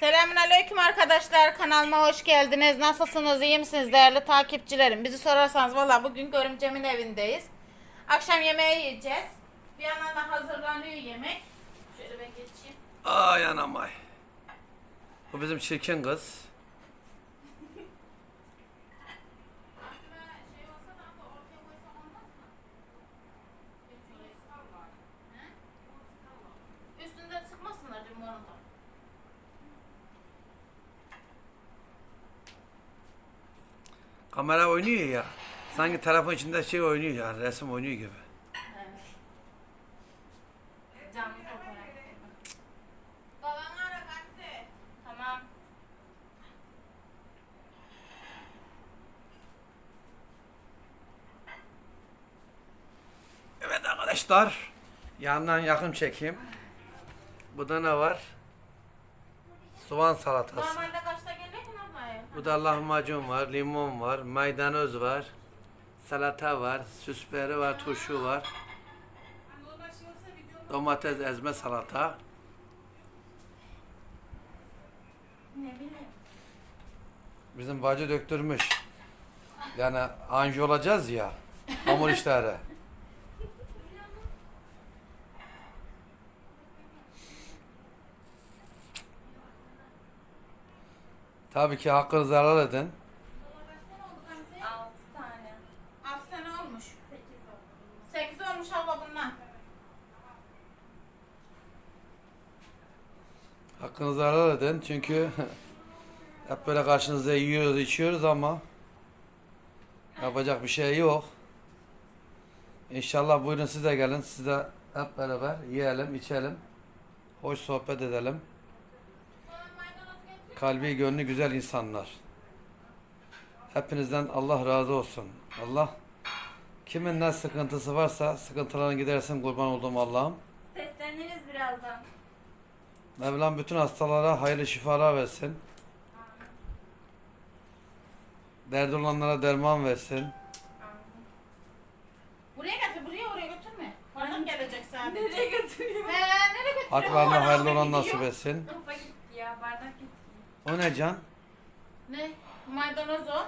Selamünaleyküm arkadaşlar. Kanalıma hoş geldiniz. Nasılsınız? iyi misiniz değerli takipçilerim? Bizi sorarsanız valla bugün Görümcem'in evindeyiz. Akşam yemeği yiyeceğiz. Bir yandan da hazırlanıyor yemek. Şöyle ben geçeyim. Ay anam ay. Bu bizim çirkin kız. şey Üstünde sıkmasınlar limonu da. Kamera oynuyor ya. Sanki telefon içinde şey oynuyor yani resim oynuyor gibi. Canlı fotoğraf. Ara. Tamam. Evet arkadaşlar. Yandan yakın çekeyim. Bu da ne var? Soğan salatası. Normalde kaçta geliyor ki ablayı? Bu da lahmacun var, limon var, maydanoz var, salata var, süsperi var, turşu var. Domates ezme salata. Bizim bacı döktürmüş. Yani anji olacağız ya. Hamur işleri. Tabii ki hakkınızı helal edin. Altı tane. Altı tane olmuş. Sekiz olmuş abla bundan. Hakkınızı helal edin. Çünkü hep böyle karşınızda yiyoruz, içiyoruz ama yapacak bir şey yok. İnşallah buyurun siz de gelin. Siz de hep beraber yiyelim, içelim. Hoş sohbet edelim. Kalbi gönlü güzel insanlar. Hepinizden Allah razı olsun. Allah kimin ne sıkıntısı varsa sıkıntılarını gidersin kurban olduğum Allah'ım. Sesleniriz birazdan. Mevlam bütün hastalara hayırlı şifalar versin. Derdi olanlara derman versin. Buraya getir, buraya oraya götürme. Oradan gelecek zaten. Nereye götürüyor? He, nereye götürüyor? Haklarına hayırlı olan nasip etsin. Kafa gitti ya bardak gitti. O ne can? Ne? Maydanoz o.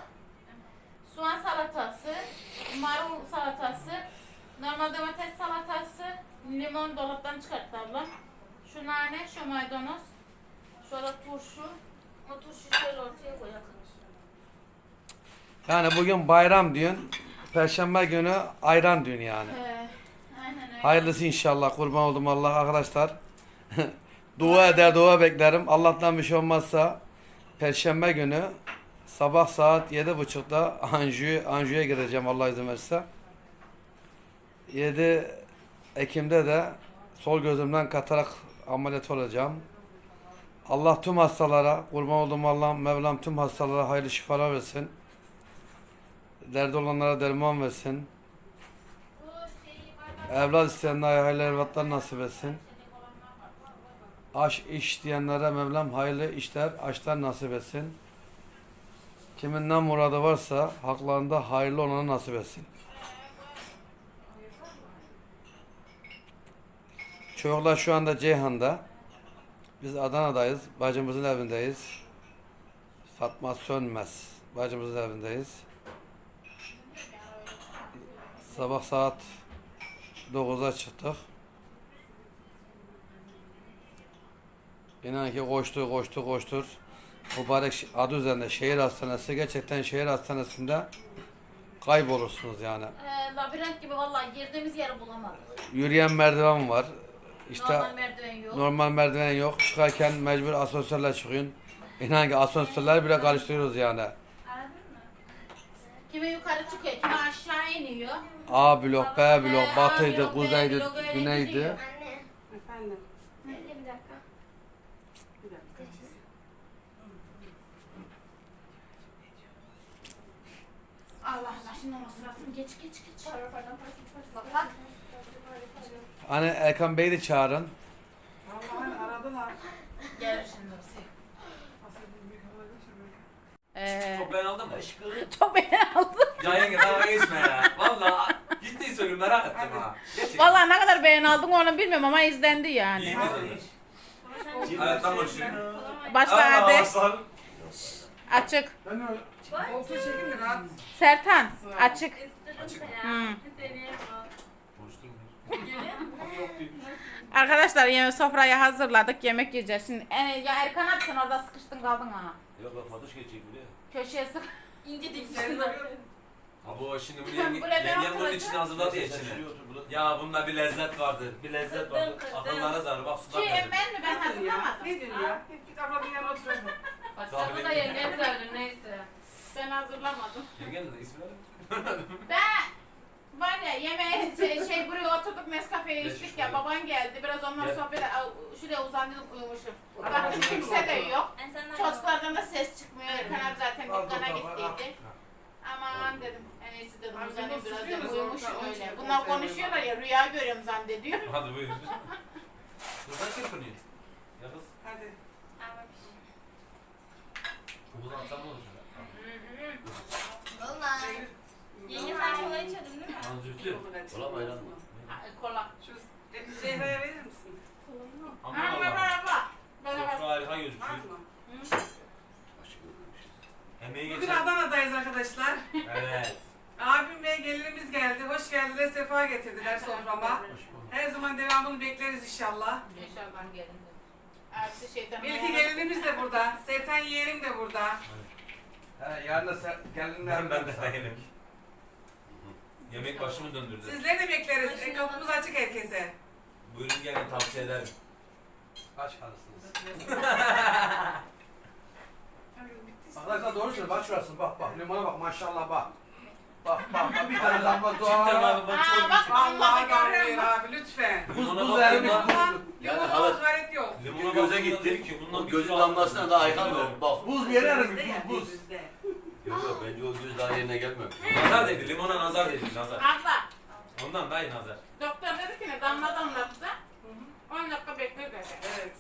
Soğan salatası, marul salatası, normal domates salatası, limon dolaptan çıkarttı ablam. Şu nane, şu maydanoz, şöyle turşu. O turşuyu şöyle ortaya koyalım. Yani bugün bayram diyorsun. Perşembe günü ayran diyorsun yani. He, aynen öyle. Hayırlısı inşallah kurban oldum Allah arkadaşlar. dua eder dua beklerim. Allah'tan bir şey olmazsa Perşembe günü sabah saat yedi buçukta Anju, Anju'ya gireceğim Allah izin verirse. 7 Ekim'de de sol gözümden katarak ameliyat olacağım. Allah tüm hastalara, kurban olduğum Allah'ım Mevlam tüm hastalara hayırlı şifalar versin. Derdi olanlara derman versin. Evlat isteyenlere hayırlı evlatlar nasip etsin. Aş iş diyenlere Mevlam hayırlı işler, aşlar nasip etsin. Kiminden muradı varsa haklarında hayırlı olanı nasip etsin. Çocuklar şu anda Ceyhan'da. Biz Adana'dayız. Bacımızın evindeyiz. Fatma Sönmez. Bacımızın evindeyiz. Sabah saat 9'a çıktık. İnan ki koştur koştur koştur. Mübarek adı üzerinde şehir hastanesi. Gerçekten şehir hastanesinde kaybolursunuz yani. He, labirent gibi vallahi girdiğimiz yeri bulamadık. Yürüyen merdiven var. İşte Normal merdiven yok. normal merdiven yok. Çıkarken mecbur asansörle çıkıyorsun. İnan ki asansörleri bile karıştırıyoruz yani. Kimi yukarı çıkıyor, kimi aşağı iniyor. A blok, B blok, batıydı, kuzeydi, güneydi. gidiyor. Anne. Efendim. Bekle bir dakika. Bir dakika. Allah Allah şimdi geç geç geç. Bak. Hani Erkan Bey'i de çağırın. Vallahi aradılar. Şimdi o şey. Ee, Çok ben aldım aşkı. çok beni aldı. Ya yenge dalga geçme ya. Valla ciddi söylüyorum merak ettim ha. Gerçekten. Vallahi ne kadar beğen aldın onu bilmiyorum ama izlendi yani. İyi mi izledin? Hayattan başlıyor. Başla Aa, hadi. aslan. Açık. Ben öyle. Koltuğu çekin de rahat. Sertan. Açık. İstedim Hmm. Arkadaşlar yemek sofrayı hazırladık. Yemek yiyeceğiz. Şimdi e, ya Erkan abi sen orada sıkıştın kaldın ana. Yok bak Fatoş geçecek buraya. Köşeye sık. İnce dik Sen zaten. Ha bu şimdi yenge, ben yengem bunun içine hazırladı ya içine. Ya bunda bir lezzet vardır. Bir lezzet kıdım. Akıllara zarar. Bak sular Şey geldi. ben mi ben hazırlamadım. Ne diyorsun ya? Başladı da yengem söyledi neyse. Ben hazırlamadım. Yengem de ismi ne? Ben var ya yemeğe şey, şey buraya oturduk Nescafe'ye içtik ya baban geldi biraz ondan Gel. sohbet şuraya uzandım uyumuşum. Baktım kimse de yok. Ben Çocuklardan da ses çıkmıyor. Erkan abi zaten dükkana dur, dur, gittiydi. Aman dedim en iyisi dedim uzanayım biraz dedim uyumuş öyle. Bunlar konuşuyorlar ya rüya görüyorum zannediyor. Hadi buyur. Buradan kim kırıyor? Ya kız. Hadi. Değil mi? Ayran mı? Kola. Şu Zehra'ya verir misin? Sofra harika gözüküyor. ölmemişiz. Emeği Bugün. Adana'dayız arkadaşlar. Evet. Abim ve gelinimiz geldi. Hoş geldiler, sefa getirdiler soframa. Her zaman devamını bekleriz inşallah. İnşallah gelin Ersi şeytan. Melike gelinimiz de burada. Sertan yeğenim de burada. He, yarın da sen gelinler Ben ben de yemek. Yemek başımı döndürdü. Sizleri de bekleriz. E, kapımız açık herkese. Buyurun gelin tavsiye ederim. Aç kalırsınız. Arkadaşlar doğru söylüyor. Bak şurası bak bak. Limona bak maşallah bak. Bak bak bak bir tane damla Cidden dua. abi Aa, çok bak Vallahi Vallahi damlıyor görüyorum. abi lütfen. Buz Limona buz bak, ermiş limona- buz. Limon, Yani limon hala- hakaret yok. Limona Göze bak, gitti. ki bundan O bir gözün kilo damlasına aldım. daha ayhan yok. Bak. Buz bir yere Bizde, buz buz. bizde. Yok yok bence o göz daha yerine gelmiyor. Nazar dedi, limona nazar dedi, nazar. Abla. Ondan daha iyi nazar. Doktor dedi ki ne damla damlattı. 10 dakika bekle dedi. Evet.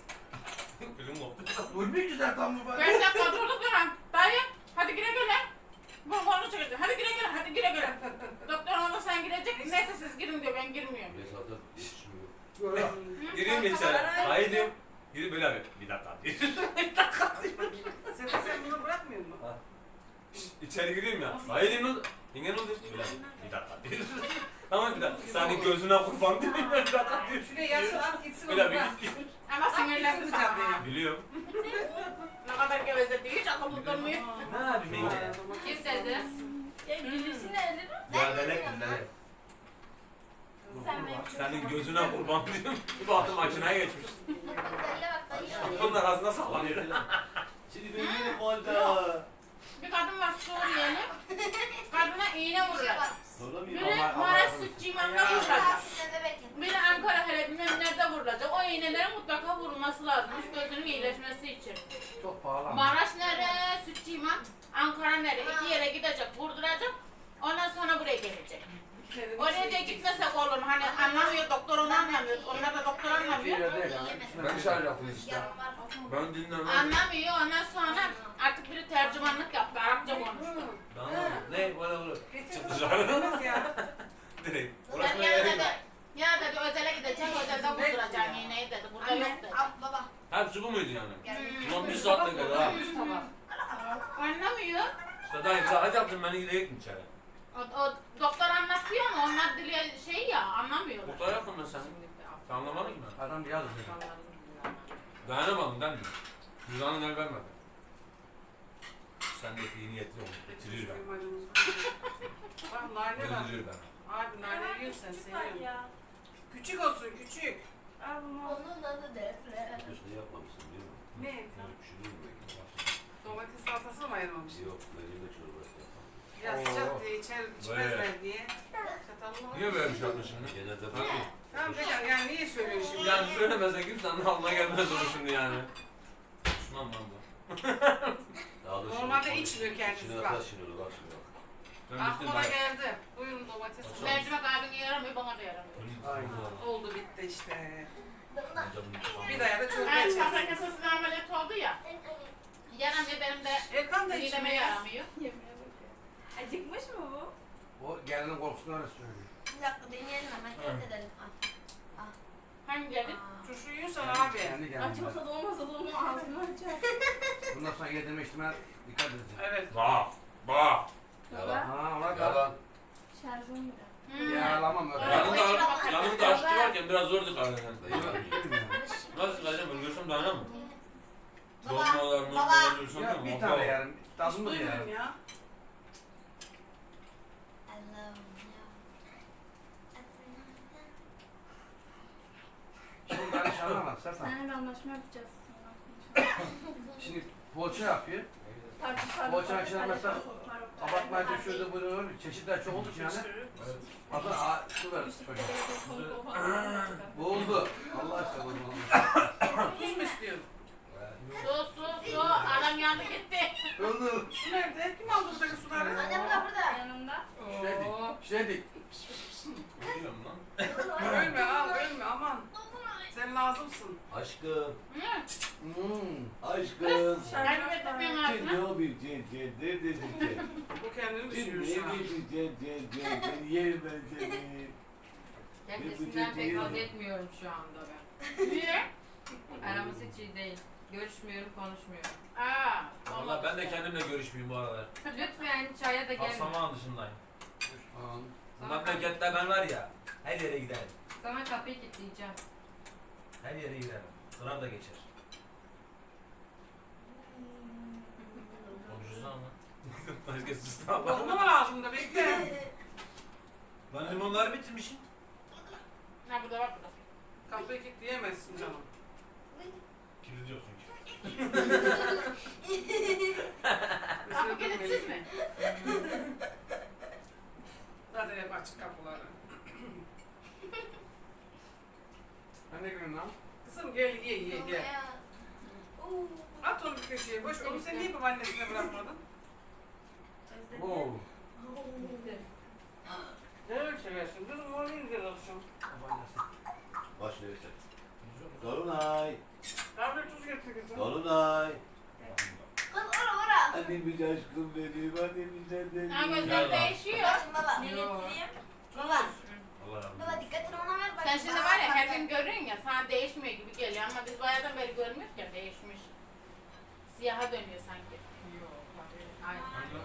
Film koptu. Bu bir güzel tam bu bak. 5 dakika durduk hemen. Dayı hadi gire güle. Bu konu çıkacak. Hadi gire güle hadi gire güle. Doktor ona sen girecek. Neyse siz girin diyor ben girmiyorum. Bir zaten iletişim yok. Böyle. Gireyim mi içeri? Hayır diyorum. Girip böyle abi. Bir dakika diyor. Sefer sen bunu bırakmıyor musun? İçeri gireyim ya. Hayır diyorum. Yenge ne oldu? Böyle abi. Bir dakika diyor. Tamam bir dakika. Senin gözüne kurban diyor. Bir dakika diyor. Şuraya yatsın at gitsin onu Böyle abi bırak. git git. Ama sinirlendi gitsin sana. caddeye. Biliyorum. Ne kadar geveze diyor hiç akıllı durmuyor. Ne yapayım yenge? Kim dedi? Ya gülüşü ne dedi? Ya denek denek. Sen benim Senin gözüne kurban diyorum. Bir baktım makineye geçmiş. Bunlar aslında sallanıyor. Şimdi ben yine bu halde. Bir kadın var Suriyeli. Kadına iğne vuracak. Sonra Biri bir Maraş Sütçüman'da vuracak. Biri Ankara hele bilmem nerede vurulacak. O iğnelerin mutlaka vurulması lazımmış gözünün iyileşmesi için. Çok pahalı. Maraş nere, Sütçüman, Ankara nere? İki yere gidecek, vurduracak. Ondan sonra buraya gelecek. Oraya da gitmesek olur mu? Hani anlamıyor, doktor onu anlamıyor. Onlar da doktor anlamıyor. Ben dışarı yaptım işte. Ben dinlemem. Anlamıyor. Ondan sonra artık biri tercümanlık yaptı. Arapça konuştu. Ne? Dışarı. dışarı. ya. Direkt. Ben Uğraşmaya ya gerek dedi, yok. ya dedi özele gidecek, özelde vurduracağım iğneyi dedi. Burada yok dedi. baba. Hepsi bu muydu yani? Hmm. Ulan bir saatlik kadar ha. Anlamıyor. İşte daha imza yaptım beni gidecek mi içeri? O, o doktor anlatıyor ama onlar dili şey ya anlamıyorlar. Mutlu yaptım ben seni. Sen anlamadın mı? Adam yazdı. Dayanamadım ben de. Cüzdanı el vermedi. Sen de iyi niyetli ol. Getiriyor ben. Bak nane var. Getiriyor ben. Abi nane yiyorsun sen seviyorum. Küçük olsun küçük. Onun adı Defne. Şey yapmamışsın değil mi? Ne? Şey değil mi? Domates salatası mı ayırmamışsın? Yok, mercimek çorbası yapmam. Ya Oo. sıcak diye içer, içmezler diye. Çatalım mı? Niye böyle bir şey yaptın şimdi? Genelde Ha? ben Tamam Becan yani niye söylüyorsun şimdi? Yani söylemesen kimsenin aklına gelmez onu şimdi yani. Şundan lan bu. daha da Normalde şimdi- içmiyor kendisi İçine bak. taş şimdi bak şimdi bak. Aklıma geldi. Buyurun domates Açalım. salatası. Mercimek abine yaramıyor, bana da yaramıyor. Aynen. Oldu bitti işte. Bir daha da çorba Ben içeriz. safra kasasına ameliyat oldu ya. Yaramıyor, benim de Erkan da mideme içmiyor. yaramıyor. Acıkmış mı bu? O gelinin korkusunu öyle söylüyor. Bir dakika deneyelim hemen test edelim. Hangi gelin? Turşu yiyorsan abi. Kendi geldi. Açmasa da olmasa da onun ağzını açar. Bundan sonra yedirme içtirme dikkat edin. Evet. Bak. Bak. Yalan. Ha bak Yalan. Şarjım bile. Hmm. Yaralamam öyle. Yalan. Yanında, yanında açtı varken biraz zor tıkanır. Yalan. Nasıl tıkacağım ben görsem dayanamam. Baba, Dolmalar, baba. mutlular görsem Ya bir tane yarım. Tadını da Duymuyorum ya. Şimdi ben şey Sertan. Seninle bir anlaşma yapacağız. Şimdi poğaça yapıyor. Pardon, pardon, pardon, içine mesela. Abartmayı düşürdü bunu. Çeşitler çok için yani. Hatta su ver çocuğa. Boğuldu. Allah aşkına boğuldu. Tuz mu istiyorsun? Su su su. Adam yandı gitti. Öldü. Nerede? Kim aldı buradaki suları? Anne burada burada. Yanında. Şeydik. Şeydik. Bilmiyorum lan. Ölme al ölme aman. Sen lazımsın. Aşkım. Hı. Hmm. Aşkım. Yardım et bakayım Cin ağzına. ne yapayım cin cin ne dedin cin? Bu kendini Cin düşünüyor şu an. ne dedin cin cin cin seni yerim ben seni. Kendisinden pek haz etmiyorum şu anda ben. Niye? Aramız hiç iyi değil. Görüşmüyorum, konuşmuyorum. Aa. Valla ben de kendimle görüşmeyeyim bu aralar. Lütfen çaya da gelme. Asaman dışındayım. Tamam. Memlekette ben var ya, her yere giderim. Sana kapıyı kilitleyeceğim. Her yere giderim. Sınav da geçer. Konuşursan lan. Herkes sustu Allah. Dolma mı lazım da bekle. Ben limonları bitirmişim. Ha burada bak burada. Kapıyı kilitleyemezsin canım. Kilit yok çünkü. Kapı kilitsiz mi? Zaten hep açık kapıları. Ne gülüm lan? Kızım gel ye ye gel. At onu bir köşeye. Boş onu sen niye babaannesine bırakmadın? Oo. Ne öyle seversin? Dur onu güzel olsun. Babaannesi. Baş neyse. Dolunay. Kahve tuz getir kızım. Dolunay. Kız ora ora. Annemiz aşkım benim. Annemiz senden. Ha Gel gözler lan. değişiyor. Baba. Ne getireyim? Baba. Allah razı Baba olsun. dikkatini ona ver. bak. Sen şimdi var ya her gün görüyorsun ya sana değişmiyor gibi geliyor ama biz bayağıdan beri görmüyoruz ya değişmiş. Siyaha dönüyor sanki. Yok, abi. Aynen abi.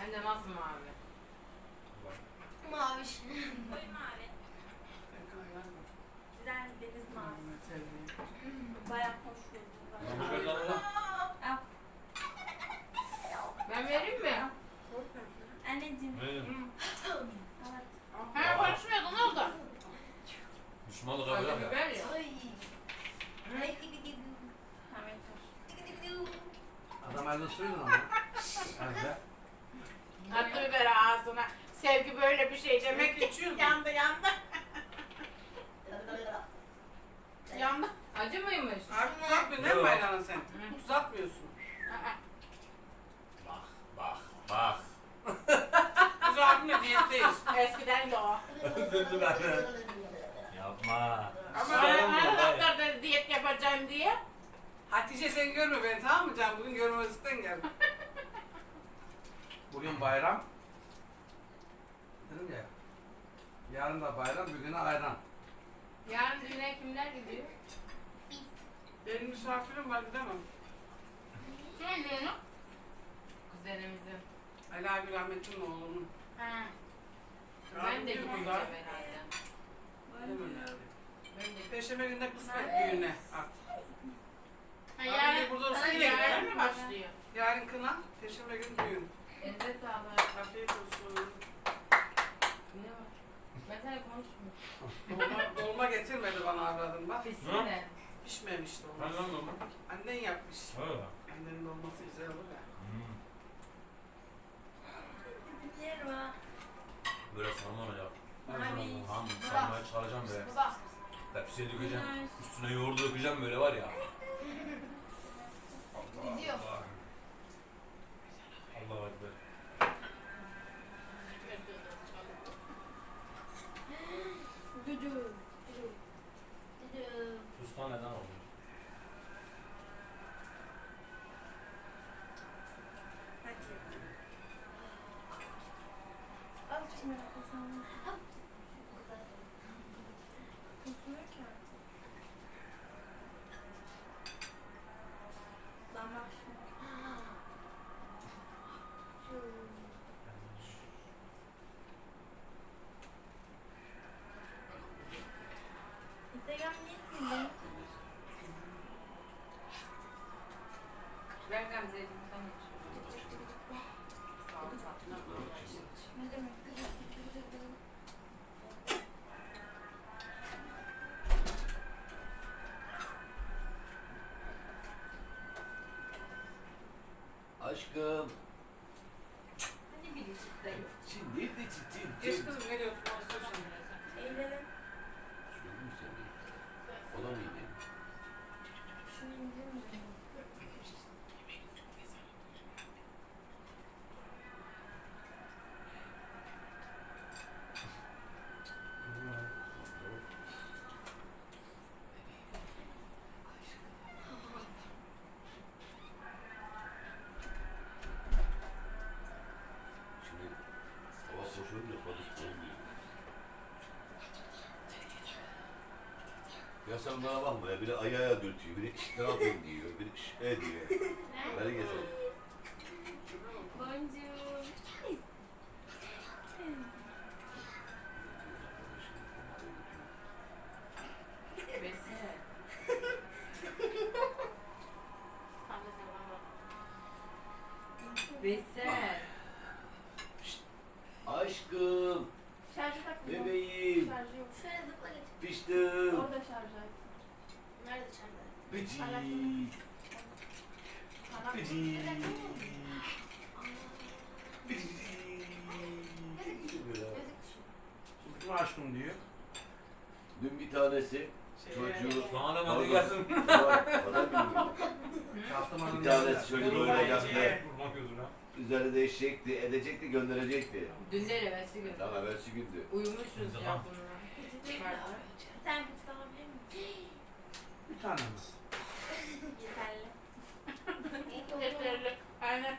Hem de nasıl mavi? Maviş. Koy mavi. Güzel deniz mavisi. Bayağı hoş Tamam, gözüküyor. şöyle alalım. Ben vereyim mi? Anneciğim. Verin. Evet. Ha konuşmuyordun ne oldu? Düşmanlık abi Acı ya. biber ya. Ay. Ay, dik, dik, dik, Evet. hoş. dik, dik, dik. Suydu ama. Evde. Attı ağzına. Sevgi böyle bir şey demek Yemek ki. Yandı yandı. Yandı. Acı mıymış? Abi tuz atmıyorsun değil mi Yok. Sen? Tuz atmıyorsun. Aa. Bak, bak, bak. Biz abimle diyetteyiz. Eskiden de o. Yapma. Ama dayı. doktor dedi diyet yapacağım diye. Hatice sen görme beni tamam mı canım? Bugün görmezlikten gel. Bugün bayram. Dedim ya. Yarın da bayram, bugüne ayran. Yarın düğüne kimler gidiyor? Benim misafirim var gidemem. Kimin düğünü? Kuzenimizin. Ali abi rahmetli'nin oğlunun. Ha. Ben de Abi gideceğim burada. herhalde. Gidemem yani. Ben de Perşembe günde kısmet düğüne artık. Ha, Abi yarın, burada olsa Ha, yine yarın gider. mı başlıyor? Yarın kına, perşembe günü düğün. Elinize sağlık. Afiyet olsun. Ne var? Ben sana konuşmuyorum. Dolma, dolma getirmedi bana avradım bak. Pisine. Pişmemişti Ben olmaz. lan mı? Annen yapmış. Öyle. Annenin dolması güzel olur ya. Hmm. Yerim ha. Böyle sarma olacak. Mavi. Tamam, sarmaya çıkaracağım böyle. Bu da. Tepsiye dökeceğim. Üstüne yoğurdu dökeceğim böyle var ya. Gidiyor. Allah. Allah ekber. Gücü. Düdüm. Usta neden oluyor? Hadi. Al şunu. Aşkım. Hadi bir içteyim. Şimdi de çitin. Geç kızım geliyor. Konuşuyor şimdi. Eğlenelim. Söyledin mi sen de? O da mı yine? Şunu indirir misin? Şimdi sabah koşuyorum ya Fatih koymuyor. Ya sen bana bakma ya. Biri ayağa dürtüyor, biri "Şşt, ne yapayım diyor, biri "Şşt, e diyor. Beni getir. Bonjour. Veysel. Veysel. Aşkım, Şarjı takmıyor. bebeğim, Şarjı yok. Şöyle zıpla geç. piştim. Orada şarj et. Nerede çarptı? Bıcık. Sana Bıcık. Yazık düşün. Kim aşkım diyor. Dün bir tanesi Şey, çocuğu Bana da Pardon. hadi gelsin. Var, bana bilmiyorum. Yaptım Bir tanesi çocuğu böyle yaptı. Vurma gözüne. Üzerine değişecekti, edecekti, gönderecekti. Dün değil evvelsi gün. Tamam evvelsi gündü. Uyumuşuz ya Zaman. bununla. Pardon. Bir tane alabilir miyim? Bir tane mi? Yeterli. Yeterli. Aynen.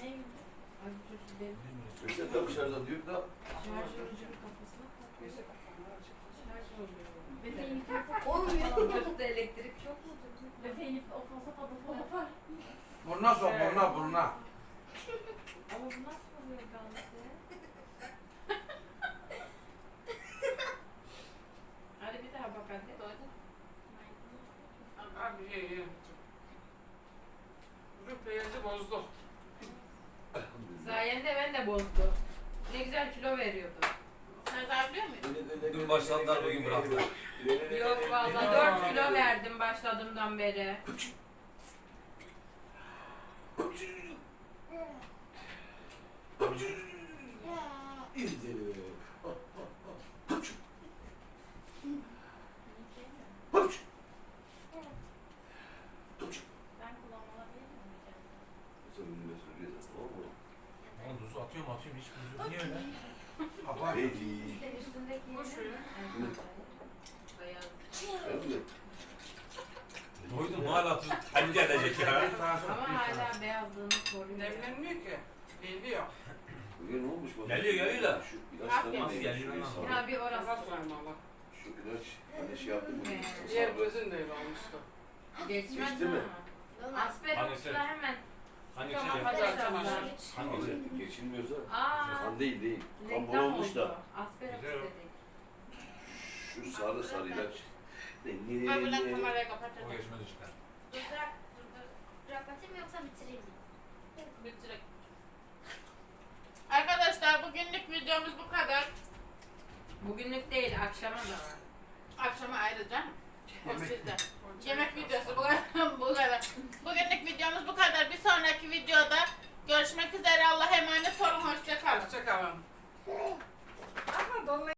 Ne gibi? Ay bu çocuk benim. Mesela tam şarjda diyor da Şarjörcünün kafasına takıyor. Oluyor. Bebeğin Olmuyor. Çocukta elektrik çok mu? Bebeğin o fazla yapar. Burnuna sok burnuna burnuna. Ama bu nasıl oluyor? Hadi bir daha bak hadi. Abi iyi iyi. Rüpeyeci bozdu. Sayende ben de bozdu. Ne güzel kilo veriyordu. Sen daha biliyor muydun? Dün başladılar, bugün bıraktılar. Yok vallahi 4 kilo verdim başladığımdan beri. Ben kullanmalıyım miyim? Oğlum tuzu atıyorum atıyorum hiç tuzu yok. Niye öyle? Kapat. İşte üstündeki Boş ver. Beyaz. Doydum hala tuz. Hani gelecek ya. Bir tane sok, Ama bir tane. hala beyazlığını koruyor. Demlenmiyor ki. Geliyor. Bugün ne olmuş bana? Geliyor, geliyor da. Şu ilaçlar Nasıl neymiş? geliyor, Şu anlamadım. sarı- Ya bir orası. Kafa sorayım valla. Şu ilaç hani şey yaptı mı? He. Diğer gözün de öyle olmuştu. Geçmez Geçti mi? Asper Hangisi? olsa hemen. Hani Tamam şey? hadi Tamam, tamam. tamam. Hangi? Geçilmiyorsa Aa. kan değil değil. Kan bol Reklam olmuş oldu. da Asper Güzel. dedik. şu sarı sarı ilaç. Öbürler kamerayı kapatacak. O geçmez işte. Dur bırak. Dur dur. Bırakatayım mı yoksa bitireyim mi? Bitirek. Arkadaşlar bugünlük videomuz bu kadar. Bugünlük değil akşama da var. Akşama ayrıca. Sizde. Yemek videosu bu kadar. bu kadar. Bugünlük videomuz bu kadar. Bir sonraki videoda görüşmek üzere. Allah'a emanet olun. Hoşçakalın. Hoşçakalın. Ama dolunay